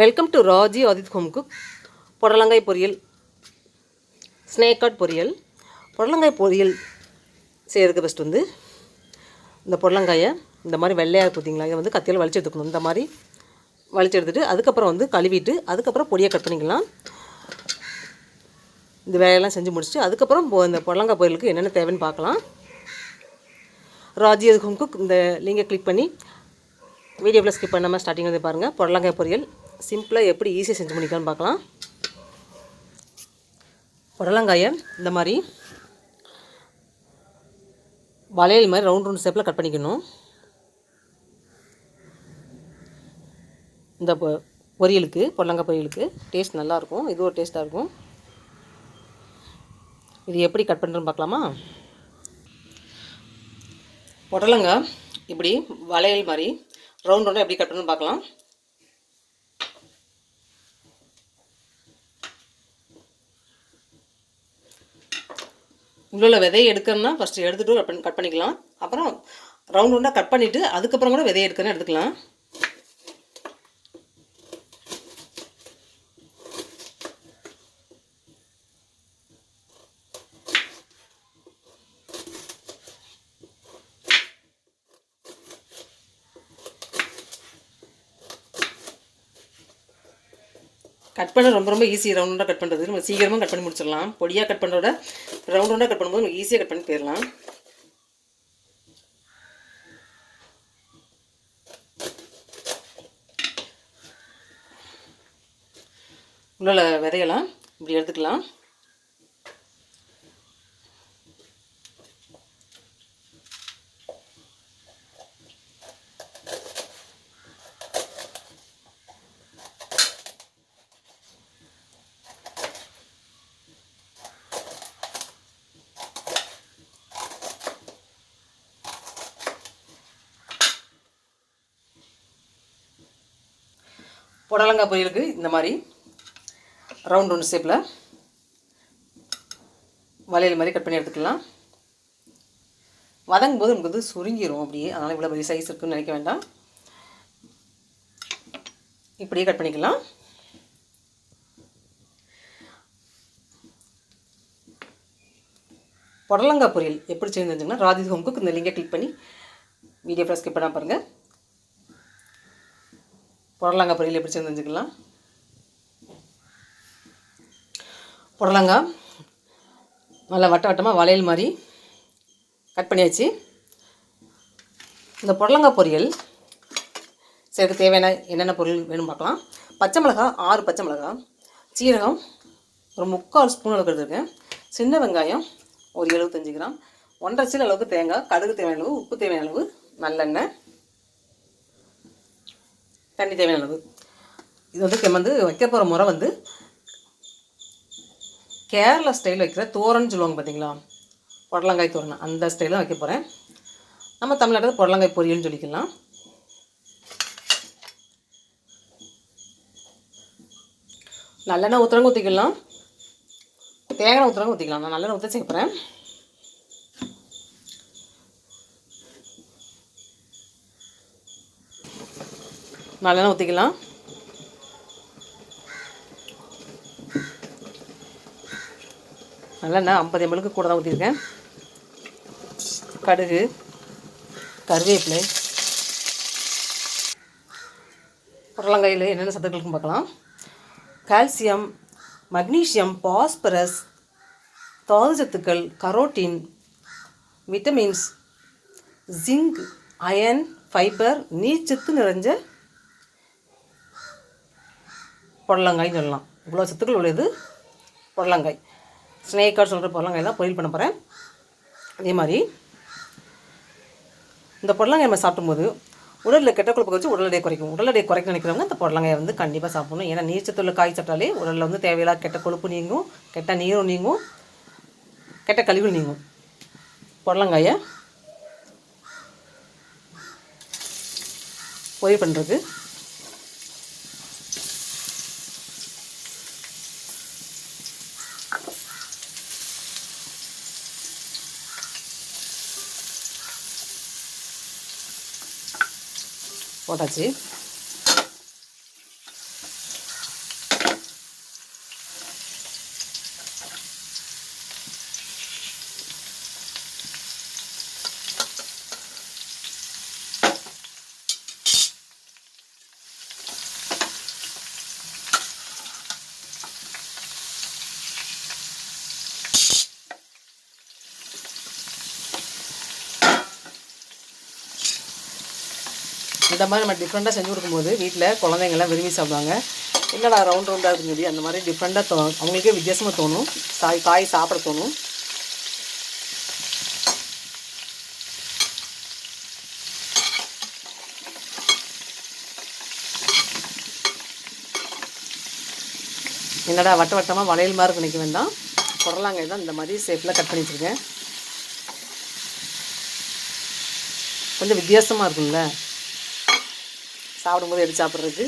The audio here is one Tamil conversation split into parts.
Welcome to Raji Aadhith home cook புடலங்காய் பொரியல் ஸ்னேக்காட் பொரியல் புடலங்காய் பொரியல் செய்கிறதுக்கு ஃபஸ்ட் வந்து இந்த புடலங்காயை இந்த மாதிரி வெள்ளையாக இருக்கு பார்த்தீங்களா இதை வந்து கத்தியால் வலிச்சு எடுத்துக்கணும். இந்த மாதிரி வலிச்சு எடுத்துகிட்டு அதுக்கப்புறம் வந்து கழுவிட்டு அதுக்கப்புறம் பொடியை கட் பண்ணிக்கலாம். இந்த வேலையெல்லாம் செஞ்சு முடிச்சுட்டு அதுக்கப்புறம் இந்த புடலங்காய் பொரியலுக்கு என்னென்ன தேவைன்னு பார்க்கலாம். ராஜி ஹோம் குக் இந்த லிங்கை கிளிக் பண்ணி வீடியோவில் ஸ்கிப் பண்ணாமல் ஸ்டார்டிங் வந்து பாருங்கள் புடலங்காய் பொரியல். சிம்பிளாக எப்படி ஈஸியாக செஞ்சு முடிக்கலாம்னு பார்க்கலாம். புடலங்காயை இந்த மாதிரி வளையல் மாதிரி ரவுண்ட் ரவுண்ட் ஷேப்பில் கட் பண்ணிக்கணும். இந்த பொ- பொரியலுக்கு புடலங்காய் பொரியலுக்கு டேஸ்ட் நல்லாயிருக்கும் இது ஒரு டேஸ்ட்டாக இருக்கும். இது எப்படி கட் பண்ணுறதுன்னு பார்க்கலாமா? புடலங்காய் இப்படி வளையல் மாதிரி ரவுண்ட் ரவுண்டாக எப்படி கட் பண்ணணும்னு பார்க்கலாம். உள்ள விதையை எடுக்கணும்னா ஃபஸ்ட்டு எடுத்துகிட்டு கட் பண்ணி கட் பண்ணிக்கலாம். அப்புறம் ரவுண்ட் ரவுண்டாக கட் பண்ணிவிட்டு அதுக்கப்புறம் கூட விதையை எடுக்கணும் எடுத்துக்கலாம். கட் பண்ண ரொம்ப ரொம்ப ஈஸி ரவுண்டாக கட் பண்ணுறது நம்ம சீக்கிரமாக கட் பண்ணி முடிச்சிடலாம். பொடியாக கட் பண்ணுறோட ரவுண்ட் ரவுண்டாக கட் பண்ணும்போது நம்ம ஈஸியாக கட் பண்ணி போயிடலாம் உள்ள விதையெல்லாம் இப்படி எடுத்துக்கலாம். புடலங்காய் பொரியலுக்கு இந்த மாதிரி ரவுண்ட் ரவுண்ட் ஷேப்பில் வளையல் மாதிரி கட் பண்ணி எடுத்துக்கலாம். வதங்கும் போது நமக்கு வந்து சுருங்கிரும் அப்படியே. அதனால் இவ்வளோ பெரிய சைஸ் இருக்குன்னு நினைக்க வேண்டாம். இப்படியே கட் பண்ணிக்கலாம். புடலங்காய் பொரியல் எப்படி செய்யணுங்கன்னா ராதி ஹோம் குக் இந்த லிங்கை கிளிக் பண்ணி வீடியோ ஃபுல்லாக ஸ்கிப் பண்ணால் பாருங்கள் புடலங்காய் பொரியல் எப்படி செஞ்சுக்கலாம் புடலங்காய் நல்லா வட்ட வட்டமாக வளையல் மாதிரி கட் பண்ணியாச்சு. இந்த புடலங்காய் பொரியல் செய்யறதுக்கு தேவையான என்னென்ன பொருள் வேணும் பார்க்கலாம். பச்சை மிளகாய் ஆறு பச்சை மிளகாய் சீரகம் ஒரு முக்கால் ஸ்பூன் அளவுக்கு எடுத்துருக்கேன். சின்ன வெங்காயம் ஒரு எழுபத்தஞ்சு கிராம். ஒன்றரை சீல் அளவுக்கு தேங்காய் கடுகு தேவையான அளவு உப்பு தேவையான அளவு நல்லெண்ணெய் தண்ணி தேவையான அளவு இது வந்து வந்து வைக்க போகிற முறை வந்து கேரளா ஸ்டைல் வைக்கிற தோரன்னு சொல்லுவாங்க பார்த்தீங்களா புடலங்காய் தோரணம் அந்த ஸ்டைலில் வைக்க போகிறேன் நம்ம தமிழ்நாட்டில் புடலங்காய் பொரியல்னு சொல்லிக்கலாம். நல்லெண்ணெய் ஊற்றுறவங்க ஊற்றிக்கலாம் தேங்காய் ஊற்றுறவங்க ஊற்றிக்கலாம் நான் நல்லெண்ணெய் ஊற்ற சேர்க்குறேன் நல்லெண்ணெய் ஊற்றிக்கலாம் நல்லெண்ணெய் ஐம்பது எம்எலுக்கு கூட தான் ஊற்றிருக்கேன் கடுகு கருவேப்பிலை புடலங்காயில் என்னென்ன சத்துக்கள் பார்க்கலாம். கால்சியம் மக்னீஷியம் பாஸ்பரஸ் தாது சத்துக்கள் carotene vitamins zinc iron fibre நீர்ச்சத்து நிறைஞ்ச புடலங்காய்னு சொல்லலாம். இவ்வளோ சத்துக்கள் உள்ளது. புடலங்காய். ஸ்னேக்காக சொல்கிற புடலங்காய் தான் பொரியல் பண்ண போகிறேன் அதே மாதிரி இந்த புடலங்காய் நம்ம சாப்பிடும்போது உடலில் கெட்ட கொழுப்பு வச்சு உடல் எடையை குறைக்கும். உடல் எடையை குறைக்க நினைக்கிறவங்க இந்த புடலங்காயை வந்து கண்டிப்பாக சாப்பிடணும். ஏன்னா நீர்ச்சத்துள்ள காய் சாப்பிட்டாலே உடலில் வந்து தேவையில்லா கெட்ட கொழுப்பு நீங்கும் கெட்ட நீரும் நீங்கும் கெட்ட கழிவு நீங்கும். புடலங்காயை பொரியல் பண்ணுறது போட்டாச்சு இந்த மாதிரி நம்ம டிஃப்ரெண்ட்டாக செஞ்சு கொடுக்கும்போது வீட்டில் குழந்தைங்கள்லாம் விரும்பி சாப்பிடுவாங்க. என்னடா ரவுண்ட் ரவுண்டாக இருக்குன்னு சொல்லி அந்த மாதிரி டிஃப்ரெண்ட்டாக தோ அவங்களுக்கே வித்தியாசமாக தோணும். காய் காய் சாப்பிட தோணும். என்னடா வட்ட வட்டமாக வளையல் மாதிரி இருக்கு வேண்டாம். புடலாங்காய் தான் இந்த மாதிரி ஷேப்பில் கட் பண்ணி வச்சுருக்கேன். கொஞ்சம் வித்தியாசமாக இருக்கும்ல. சாப்பிடும்போது எடுத்து சாப்பிட்றதுக்கு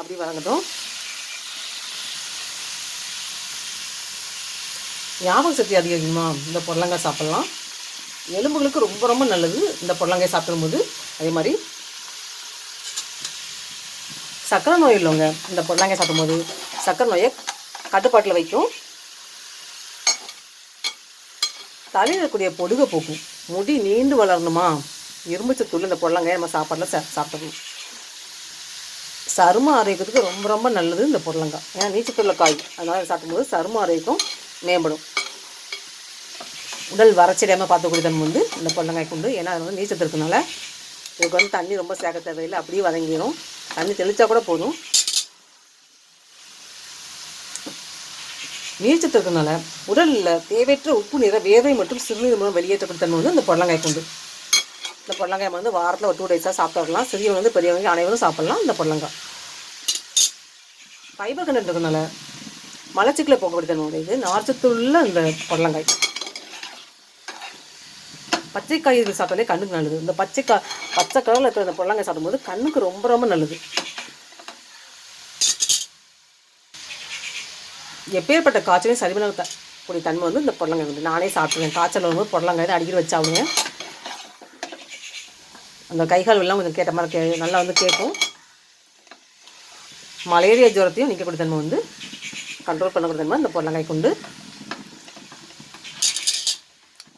அப்படி வதங்கட்டும் ஞாபக சக்தி அதிகரிக்குமா இந்த புடலங்காய் சாப்பிட்லாம். எலும்புகளுக்கு ரொம்ப ரொம்ப நல்லது இந்த புடலங்காய் சாப்பிடும்போது. அதே மாதிரி சக்கரை நோய் இல்லைங்க இந்த புடலங்காய் சாப்பிடும்போது சக்கரை நோயை கட்டுப்பாட்டில் வைக்கும். தலையில் இருக்கக்கூடிய பொடுகை போக்கும். முடி நீண்டு வளரணுமா? இரும்புச்சத்துள்ள இந்த புடலங்காயை நம்ம சாப்பாட்டில் சா சாப்பிடணும் சரும ஆரோக்கியத்துக்கு ரொம்ப ரொம்ப நல்லது இந்த புடலங்காய். ஏன்னா நீச்சத்துள்ள காய் அதனால் சாப்பிடும்போது சரும ஆரோக்கியம் மேம்படும். உடல் வறட்சியடையாமல் பார்த்துக்கூடிய தன்மை வந்து இந்த புடலங்காய் கொண்டு. ஏன்னா அது வந்து நீச்சத்து இருக்கனால இதுக்கு வந்து தண்ணி ரொம்ப சேர்க்க தேவையில்லை. அப்படியே வதங்கிடும் தண்ணி தெளித்தா கூட போதும். நீர்ச்சத்து இருக்கிறதுனால உடலில் தேவையற்ற உப்பு நிற வேர்வை மற்றும் சிறுநீர் மூலம் வெளியேற்றப்படும் தன்மை வந்து இந்த புடலங்காய் கொண்டு. இந்த புடலங்காய் வந்து வாரத்தில் ஒரு டூ டேஸாக சாப்பிட்டு சிறியவங்க வந்து பெரியவங்க அனைவரும் சாப்பிட்லாம் இந்த புடலங்காய். ஃபைபர் கண்டென்ட் இருக்கனால மலச்சிக்கலை போக்கக்கூடிய தன்மை உடையது நார்ச்சத்துள்ள இந்த புடலங்காய். பச்சை காய்கறிகள் சாப்பிட்டாலே கண்ணுக்கு நல்லது. இந்த பச்சை கா பச்சை கலரில் இருக்கிற இந்த புடலங்காய் சாப்பிடும்போது கண்ணுக்கு ரொம்ப ரொம்ப நல்லது. எப்பேற்பட்ட காய்ச்சலையும் சரி பண்ண த கூடிய தன்மை வந்து இந்த புடலங்காய் வந்து நானே சாப்பிட்ருவேன் காய்ச்சல் வரும்போது புடலங்காய் தான் அடிக்கடி வச்சாவுங்க அந்த கைகால் எல்லாம் கொஞ்சம் கேட்ட மாதிரி கே நல்லா வந்து கேட்கும். மலேரியா ஜுரத்தையும் நிற்கக்கூடிய தன்மை வந்து கண்ட்ரோல் பண்ணக்கூடிய தன்மை இந்த புடலங்காய் கொண்டு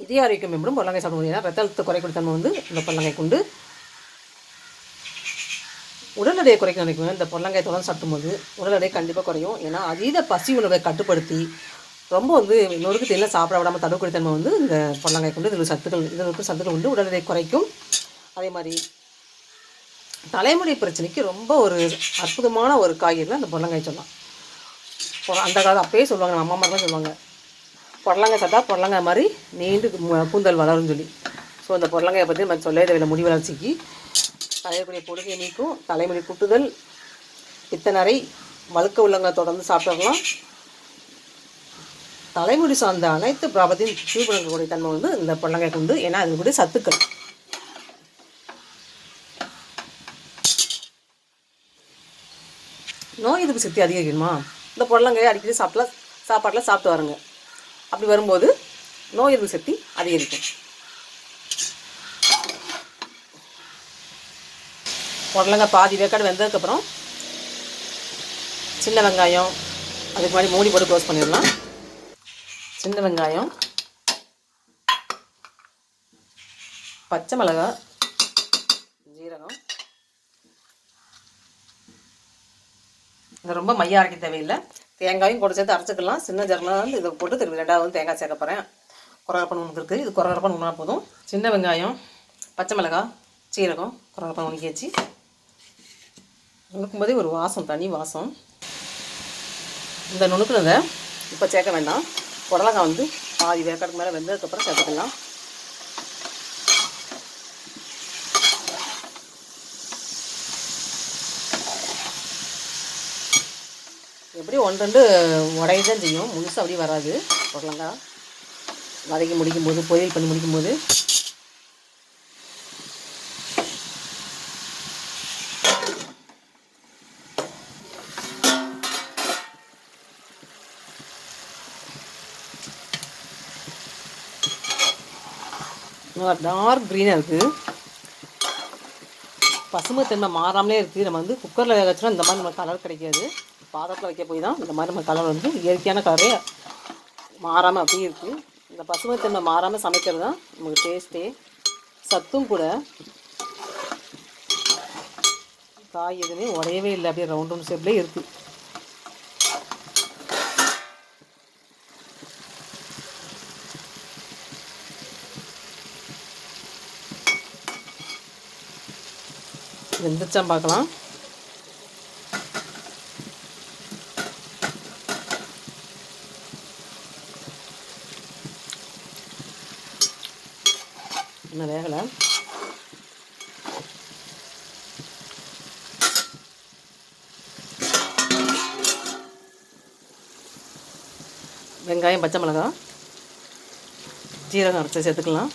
இதய ஆரோக்கியம் மேம்படும் புடலங்காய் சாப்பிட ஏன்னா ரத்த அழுத்த குறைக்கூடிய தன்மை வந்து இந்த புடலங்காய் கொண்டு உடல் எடையை குறைக்க நினைக்கும் இந்த புடலங்காய் தொடர்ந்து சாப்பிடும்போது உடல் எடை கண்டிப்பாக குறையும். ஏன்னா அதீத பசி உணவை கட்டுப்படுத்தி ரொம்ப வந்து நொறுக்கு தெரியல சாப்பிட விடாமல் தடுக்கக்கூடிய தன்மை வந்து இந்த புடலங்காய் கொண்டு இதில் சத்துக்கள் இதில் இருக்கிற சத்துக்கள் உண்டு உடல் எடை குறைக்கும். அதே மாதிரி தலைமுடி பிரச்சனைக்கு ரொம்ப ஒரு அற்புதமான ஒரு காய்கறிலாம் அந்த புடலங்காய் சொல்லலாம் அந்த காலம் அப்பயே சொல்லுவாங்க நம்ம அம்மா மாதிரிலாம் சொல்லுவாங்க. புடலங்காய் சாப்பிட்டா புடலங்காய் மாதிரி நீண்டு கூந்தல் வளரும்னு சொல்லி. ஸோ அந்த புடலங்காயை பற்றி நம்ம சொல்ல தேவையில்லை முடி வளர்ச்சிக்கு. தலையக்கூடிய பொடுகை நீக்கும் தலைமுடி குட்டுதல். பித்தனரை வழுக்க உள்ளங்களை தொடர்ந்து சாப்பிடலாம். தலைமுடி சார்ந்த அனைத்து பிராபத்தையும் சூழ் தன்மை வந்து இந்த புடலங்காய் உண்டு ஏன்னா அது கூட சத்துக்கள். நோய் எதிர்ப்பு சக்தி அதிகரிக்கணுமா? இந்த புடலங்காயை அடிக்கடி சாப்பிட்லாம் சாப்பாட்டில் சாப்பிட்டு வரங்க. அப்படி வரும்போது நோய் எதிர்ப்பு சக்தி அதிகரிக்கும். புடலங்காய் பாதி வேக்காடு வெந்ததுக்கப்புறம் சின்ன வெங்காயம் அதுக்கு முன்னாடி மூடி போட்டு க்ளோஸ் பண்ணிடலாம். சின்ன வெங்காயம் பச்சை மிளகாய் ஜீரகம். இது ரொம்ப மைய அரைக்க தேவையில்லை. தேங்காயும் கூட சேர்த்து அரைச்சிக்கலாம். சின்ன ஜர்மனாக வந்து இதை போட்டு திரும்பி ரெண்டாவது வந்து தேங்காய் சேர்க்க போகிறேன் குறகரப்பன் உனக்கு இருக்குது இது குறகரப்பன் உணா போதும். சின்ன வெங்காயம் பச்சை மிளகாய் சீரகம் குறகரப்பன் வச்சு நுணுக்கும்போதே ஒரு வாசம் தனி வாசம். இந்த நுணுக்குனதை இப்போ சேர்க்க வேண்டாம். புடலங்காய் வந்து பாதி வேக்காடுக்கு மேலே வெந்ததுக்கப்புறம் சேர்த்துக்கலாம். எப்படியும் ஒன்று ரெண்டு உடைய தான் செய்யும் முழுசாக அப்படியே வராது. புடலங்காய் வதக்கி முடிக்கும்போது பொரியல் பண்ணி முடிக்கும்போது. நல்லா டார்க் க்ரீனாக இருக்குது பசுமை தன்மை மாறாமலே இருக்குது நம்ம வந்து குக்கரில் வேக வச்சோன்னா இந்த மாதிரி நம்ம கலர் கிடைக்காது. பாதத்தில் வைக்க போய் தான் இந்த மாதிரி நம்ம கலர் வந்து இயற்கையான கலரே மாறாமல் அப்படியே இருக்குது இந்த பசுமை தன்மை மாறாமல் சமைக்கிறது தான் நமக்கு டேஸ்ட்டே சத்தும் கூட. காய் எதுவுமே உடையவே இல்லை. அப்படியே ரவுண்ட் ரவுண்ட் ஷேப்லேயே இருக்குது வெந்துச்சா பார்க்கலாம். இன்னும் வேகலை. வெங்காயம் பச்சை மிளகாய் ஜீரகம் அரைச்சி சேர்த்துக்கலாம்.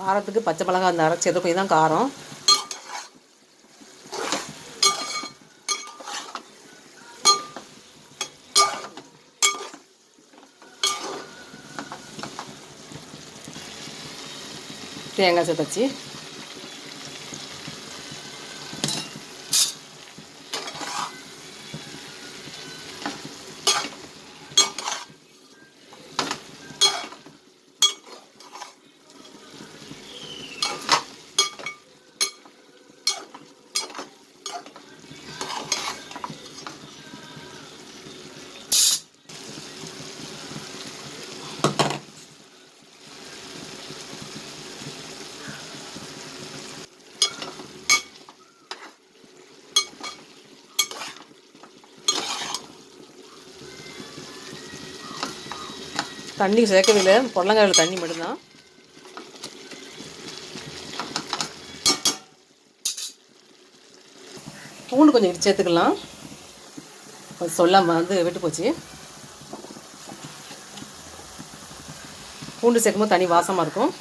காரத்துக்கு பச்சை மிளகாய் அந்த அரைச்சி எதுக்கும் இதுதான் காரம். தேங்காய் சேர்த்தாச்சு தண்ணி சேர்க்கவே இல்லை பொடலங்காயில் தண்ணி மட்டும்தான். பூண்டு கொஞ்சம் இடிச்சு சேர்த்துக்கலாம். கொஞ்சம் சொல்லாமல் வந்து விட்டு போச்சு. பூண்டு சேர்க்கும்போது தனி வாசமாக இருக்கும்.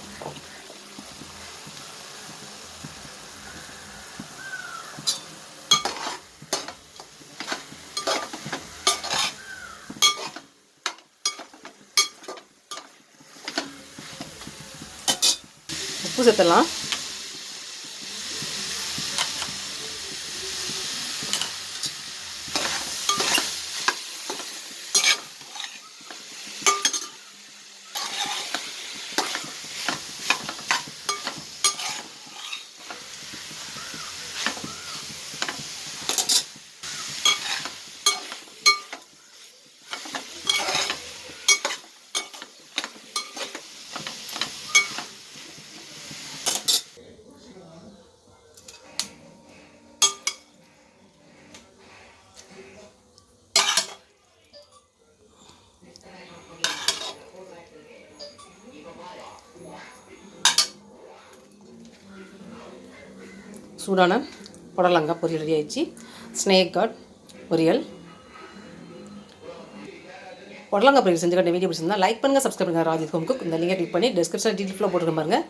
உப்பு சேர்த்தலாம் சூடான புடலங்காய் பொரியல் ரெடி ஆயிடுச்சு. ஸ்னேக் கார்ட் பொரியல். புடலங்காய் பொரியல் செஞ்சுக்கிட்ட வீடியோ பிடிச்சிருந்தா லைக் பண்ணுங்கள் சப்ஸ்கிரைப் பண்ணுங்கள் ராஜித் ஹோம் குக் இந்த லிங்கை கிளிக் பண்ணி டிஸ்கிரிப்ஷன் டீட்டெயில் போட்டுருக்க பாருங்கள்